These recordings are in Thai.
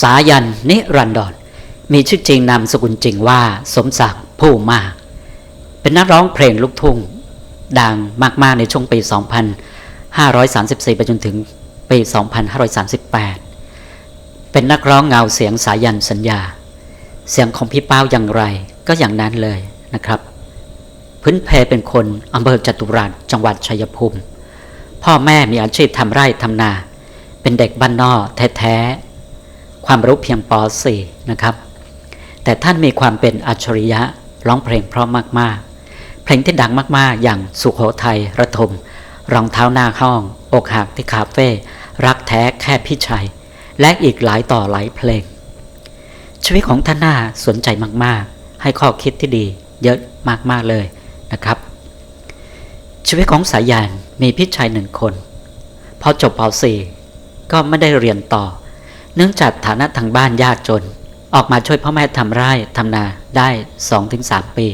สายันนิรันดร มีชื่อจริงนามสกุลจริงว่าสมศักดิ์ผู้มาก เป็นนักร้องเพลงลูกทุ่ง ดังมาก ๆ ในช่วงปี 2534 ไปจนถึงปี 2538 เป็นนักร้องเงาเสียงสายันสัญญา เสียงของพี่เป้าอย่างไรก็อย่างนั้นเลยนะครับ พื้นเพเป็นคนอำเภอจตุรัสจังหวัดชัยภูมิ พ่อแม่มีอาชีพทำไร่ทำนา เป็นเด็กบ้านนอกแท้ ๆ ความรู้เพียงป .4 นะครับ แต่ท่านมีความเป็นอัจฉริยะร้องเพลงเพราะมากๆ เพลงที่ดังมากๆ อย่างสุขโขทัยระทม รองเท้าหน้าห้อง อกหักที่คาเฟ่รักแท้แค่พี่ชัย และอีกหลายต่อหลายเพลง ชีวิตของท่านน่าสนใจมากๆ ให้ข้อคิดที่ดีเยอะมากๆเลยนะครับ ชีวิตของสายยานมีพี่ชายหนึ่งคน พอจบป .4 ก็ไม่ได้เรียนต่อ เนื่องจากฐานะทางบ้านยากจน ออกมาช่วยพ่อแม่ทำไร่ทำนาได้ 2-3 ปี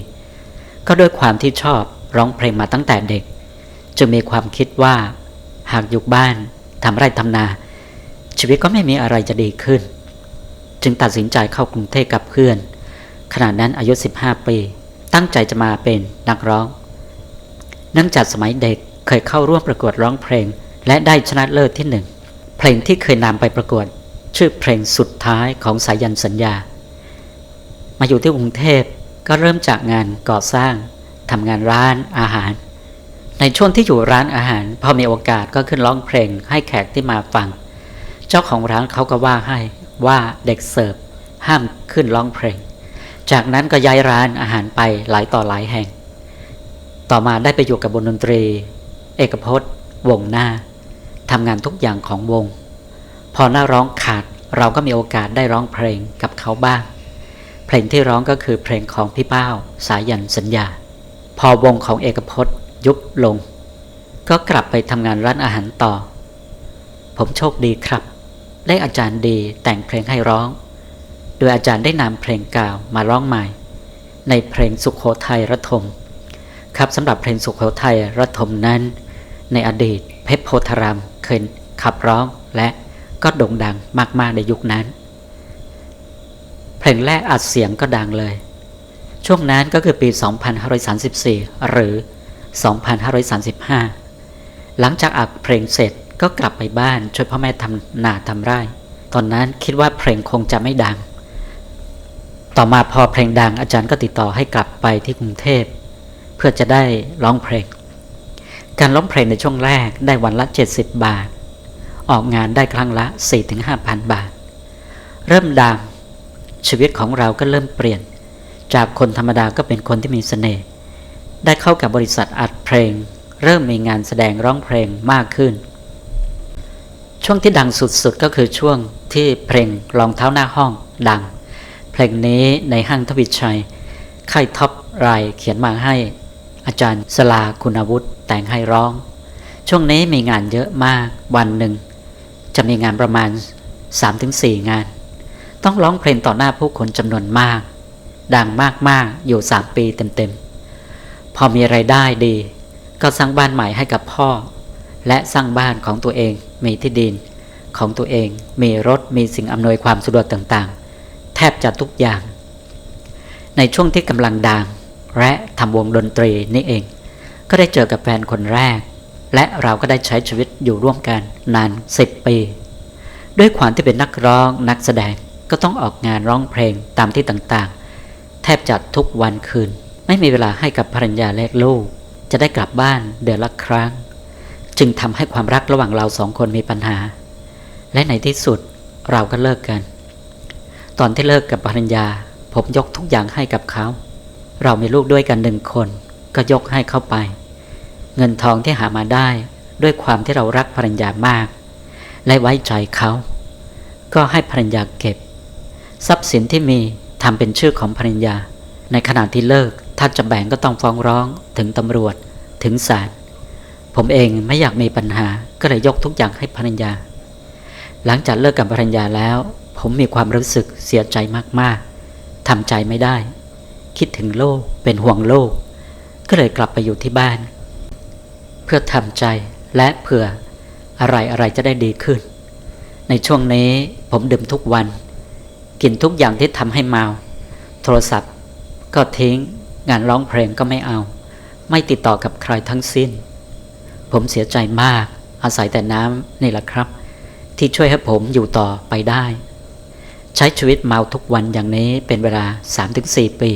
ก็ด้วยความที่ชอบร้องเพลงมาตั้งแต่เด็กจึงมีความคิดว่า หากอยู่บ้านทำไร่ทำนา ชีวิตก็ไม่มีอะไรจะดีขึ้น จึงตัดสินใจเข้ากรุงเทพกับเพื่อน ขณะนั้นอายุ 15 ปี ตั้งใจจะมาเป็นนักร้องเนื่องจากสมัยเด็กเคยเข้าร่วมประกวดร้องเพลง และได้ชนะเลิศที่หนึ่งเพลงที่เคยนำไปประกวด ชื่อเพลงสุดท้ายของสายันสัญญา มาอยู่ที่กรุงเทพก็เริ่มจากงานก่อสร้างทำงานร้านอาหาร ในช่วงที่อยู่ร้านอาหาร พอมีโอกาสก็ขึ้นร้องเพลงให้แขกที่มาฟัง เจ้าของร้านเขาก็ว่าให้ว่าเด็กเสิร์ฟห้ามขึ้นร้องเพลง จากนั้นก็ย้ายร้านอาหารไปหลายต่อหลายแห่ง ต่อมาได้ไปอยู่กับบนดนตรี เอกพจน์ วงหน้าทำงานทุกอย่างของวง พอหน้าร้องขาดเราก็มีโอกาสได้ร้องเพลงกับเขาบ้าง เพลงที่ร้องก็คือเพลงของพี่เป้าสายันสัญญา พอวงของเอกพจน์ยุบลง ก็กลับไปทำงานร้านอาหารต่อ ผมโชคดีครับ ได้อาจารย์ดีแต่งเพลงให้ร้อง โดยอาจารย์ได้นำเพลงเก่ามาร้องใหม่ ในเพลงสุขโขทัยระทม ครับสำหรับเพลงสุขโขทัยระทมนั้น ในอดีตเพชรโพธารามเคยขับร้องและ ก็โด่งดังมาก ๆ ในยุคนั้น เพลงแรกอัดเสียงก็ดังเลย ช่วงนั้นก็คือปี 2534 หรือ 2535 หลังจากอัดเพลงเสร็จก็กลับไปบ้านช่วยพ่อแม่ทำนาทำไร่ ตอนนั้นคิดว่าเพลงคงจะไม่ดัง ต่อมาพอเพลงดังอาจารย์ก็ติดต่อให้กลับไปที่กรุงเทพ เพื่อจะได้ร้องเพลง การร้องเพลงในช่วงแรกได้วันละ 70 บาท ออกงานได้ครั้งละ 4-5,000บาท เริ่มดังชีวิตของเราก็เริ่มเปลี่ยน จากคนธรรมดาก็เป็นคนที่มีเสน่ห์ได้เข้ากับบริษัทอัดเพลง เริ่มมีงานแสดงร้องเพลงมากขึ้น ช่วงที่ดังสุดๆก็คือช่วงที่เพลงรองเท้าหน้าห้องดัง เพลงนี้ในห้างทวิชัยค่ายท็อปไรเขียนมาให้ อาจารย์สลาคุณวุฒิแต่งให้ร้อง ช่วงนี้มีงานเยอะมากวันหนึ่ง จะมีงานประมาณ 3-4 งาน ต้องร้องเพลงต่อหน้าผู้คนจำนวนมาก ดังมากๆอยู่ 3 ปีเต็มๆ พอมีไรายได้ดี ก็สร้างบ้านใหม่ให้กับพ่อ และสร้างบ้านของตัวเองมีที่ดิน ของตัวเองมีรถมีสิ่งอำนวยความสะดวกต่างๆ แทบจะทุกอย่าง ในช่วงที่กำลังดังและทำวงดนตรีนี่เอง ก็ได้เจอกับแฟนคนแรก และเราก็ได้ใช้ชีวิตอยู่ร่วมกันนานสิบปี ด้วยความที่เป็นนักร้องนักแสดงก็ต้องออกงานร้องเพลงตามที่ต่างๆ แทบจัดทุกวันคืน ไม่มีเวลาให้กับภรรยาและลูก จะได้กลับบ้านเดือนละครั้ง จึงทำให้ความรักระหว่างเราสองคนมีปัญหา และในที่สุดเราก็เลิกกัน ตอนที่เลิกกับภรรยา ผมยกทุกอย่างให้กับเขา เรามีลูกด้วยกันหนึ่งคน ก็ยกให้เขาไป เงินทองที่หามาได้ด้วยความที่เรารักภรรยามาก และไว้ใจเขา ก็ให้ภรรยาเก็บ ทรัพย์สินที่มีทำเป็นชื่อของภรรยา ในขณะที่เลิกถ้าจะแบ่งก็ต้องฟ้องร้องถึงตำรวจถึงศาลผมเองไม่อยากมีปัญหาก็เลยยกทุกอย่างให้ภรรยา หลังจากเลิกกับภรรยาแล้ว ผมมีความรู้สึกเสียใจมากๆทำใจไม่ได้ คิดถึงโลกเป็นห่วงโลก ก็เลยกลับไปอยู่ที่บ้าน พื่อทำใจและเผื่ออะไรอะไรจะได้ดีขึ้น ในช่วงนี้ผมดื่มทุกวัน กินทุกอย่างที่ทำให้เมา โทรศัพท์ ก็ทิ้งงานร้องเพลงก็ไม่เอา ไม่ติดต่อกับใครทั้งสิ้น ผมเสียใจมากอาศัยแต่น้ำนี่แหละครับ ที่ช่วยให้ผมอยู่ต่อไปได้ ใช้ชีวิตเมาทุกวันอย่างนี้เป็นเวลา 3-4 ปี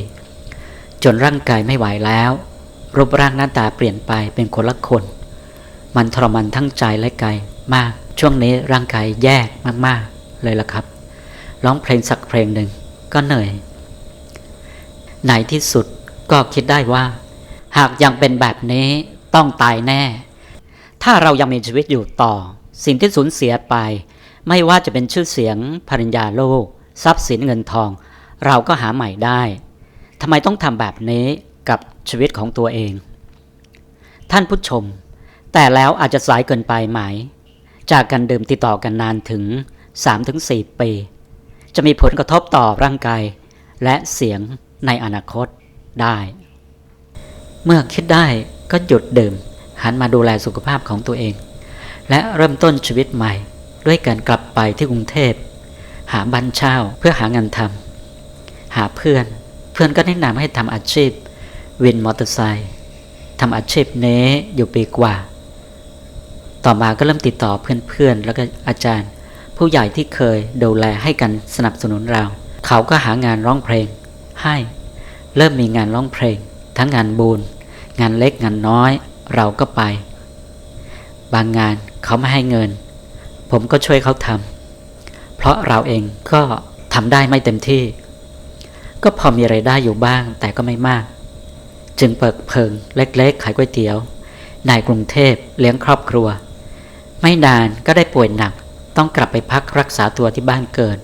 จนร่างกายไม่ไหวแล้ว รูปร่างหน้าตาเปลี่ยนไปเป็นคนละคน มันทรมานทั้งใจและกายมาก ช่วงนี้ร่างกายแย่มากๆ เลยล่ะครับ ร้องเพลงสักเพลงหนึ่งก็เหนื่อยในที่สุดก็คิดได้ว่า หากยังเป็นแบบนี้ต้องตายแน่ ถ้าเรายังมีชีวิตอยู่ต่อ สิ่งที่สูญเสียไป ไม่ว่าจะเป็นชื่อเสียงภริญญาโลก ทรัพย์สินเงินทอง เราก็หาใหม่ได้ทำไมต้องทำแบบนี้กับ ชีวิตของตัวเอง ท่านผู้ชม แต่แล้วอาจจะสายเกินไปไหม จากการดื่มติดต่อกันนานถึง 3-4 ปี จะมีผลกระทบต่อร่างกาย และเสียงในอนาคตได้ เมื่อคิดได้ก็หยุดดื่ม หันมาดูแลสุขภาพของตัวเอง และเริ่มต้นชีวิตใหม่ ด้วยการกลับไปที่กรุงเทพ หาบ้านเช่าเพื่อหางานทำหาเพื่อน เพื่อนก็แนะนำให้ทำอาชีพ วินมอเตอร์ไซค์ทำอาชีพนี้อยู่ปีกว่า ต่อมาก็เริ่มติดต่อเพื่อนๆ แล้วก็อาจารย์ ผู้ใหญ่ที่เคยดูแลให้กันสนับสนุนเรา เขาก็หางานร้องเพลง ให้ เริ่มมีงานร้องเพลง ทั้งงานบุญงานเล็กงานน้อยเราก็ไป บางงานเขาไม่ให้เงิน ผมก็ช่วยเขาทำเพราะเราเองก็ทำได้ไม่เต็มที่ ก็พอมีไรายได้อยู่บ้างแต่ก็ไม่มาก จึงเปิดเพิงเล็กๆ ขายก๋วยเตี๋ยวในกรุงเทพเลี้ยงครอบครัว ไม่นานก็ได้ป่วยหนัก ต้องกลับไปพักรักษาตัวที่บ้านเกิด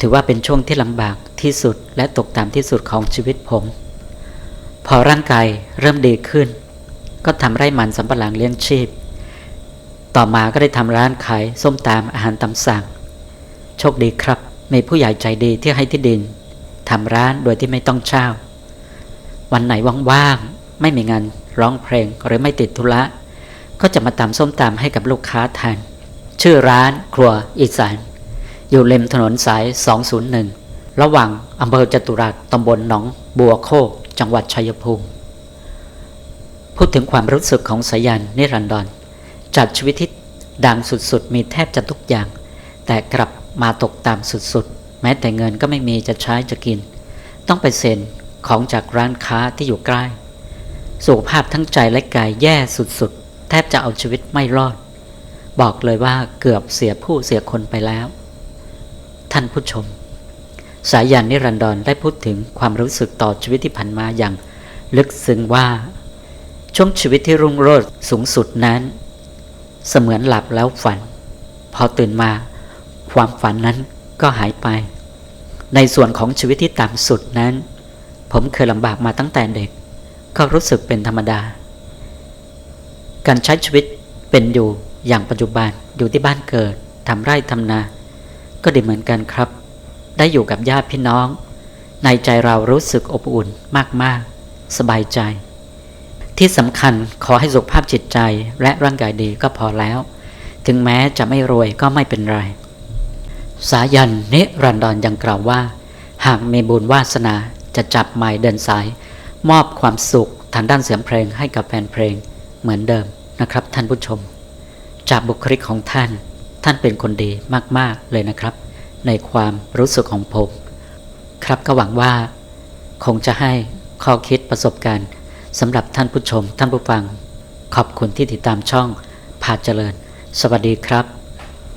ถือว่าเป็นช่วงที่ลำบากที่สุดและตกต่ำที่สุดของชีวิตผม พอร่างกายเริ่มดีขึ้น ก็ทำไร่มันสำปะหลังเลี้ยงชีพ ต่อมาก็ได้ทำร้านขายส้มตามอาหารตามสั่ง โชคดีครับ มีผู้ใหญ่ใจดีที่ให้ที่ดินทำร้านโดยที่ไม่ต้องเช่า วันไหนว่างๆไม่มีงานร้องเพลงหรือไม่ติดธุระก็จะมาตำส้มตำให้กับลูกค้าทานชื่อร้านครัวอีสาน อยู่ริมถนนสาย 201 ระหว่างอำเภอจตุรัสตำบลหนองบัวโคกจังหวัดชัยภูมิ พูดถึงความรู้สึกของสายันนิรันดรจากชีวิตที่ดังสุดๆ มีแทบจะทุกอย่าง แต่กลับมาตกตามสุดๆ แม้แต่เงินก็ไม่มีจะใช้จะกิน ต้องไปเซ็น ของจากร้านค้าที่อยู่ใกล้ สุขภาพทั้งใจและกายแย่สุดๆ แทบจะเอาชีวิตไม่รอด บอกเลยว่าเกือบเสียผู้เสียคนไปแล้ว ท่านผู้ชม สายันนิรันดรได้พูดถึงความรู้สึกต่อชีวิตที่ผ่านมาอย่าง ลึกซึ้งว่าช่วงชีวิตที่รุ่งโรจน์สูงสุดนั้น เสมือนหลับแล้วฝัน พอตื่นมา ความฝันนั้นก็หายไป ในส่วนของชีวิตที่ต่ำสุดนั้น ผมเคยลำบากมาตั้งแต่เด็ก ก็รู้สึกเป็นธรรมดา การใช้ชีวิตเป็นอยู่อย่างปัจจุบันอยู่ที่บ้านเกิดทำไร่ทำนา ก็ดีเหมือนกันครับ ได้อยู่กับญาติพี่น้อง ในใจเรารู้สึกอบอุ่นมากๆ สบายใจ ที่สำคัญขอให้สุขภาพจิตใจและร่างกายดีก็พอแล้ว ถึงแม้จะไม่รวยก็ไม่เป็นไร สายันนิรันดรยังกล่าวว่า หากมีบุญวาสนา จะจับไม้เดินสาย มอบความสุขทางด้านเสียงเพลงให้กับแฟนเพลงเหมือนเดิมนะครับ ท่านผู้ชม จากบุคลิกของท่าน ท่านเป็นคนดีมาก ๆ เลยนะครับ ในความรู้สึกของผม ครับก็หวังว่า คงจะให้ข้อคิดประสบการณ์สำหรับท่านผู้ชม ท่านผู้ฟัง ขอบคุณที่ติดตามช่องพาเจริญ สวัสดีครับ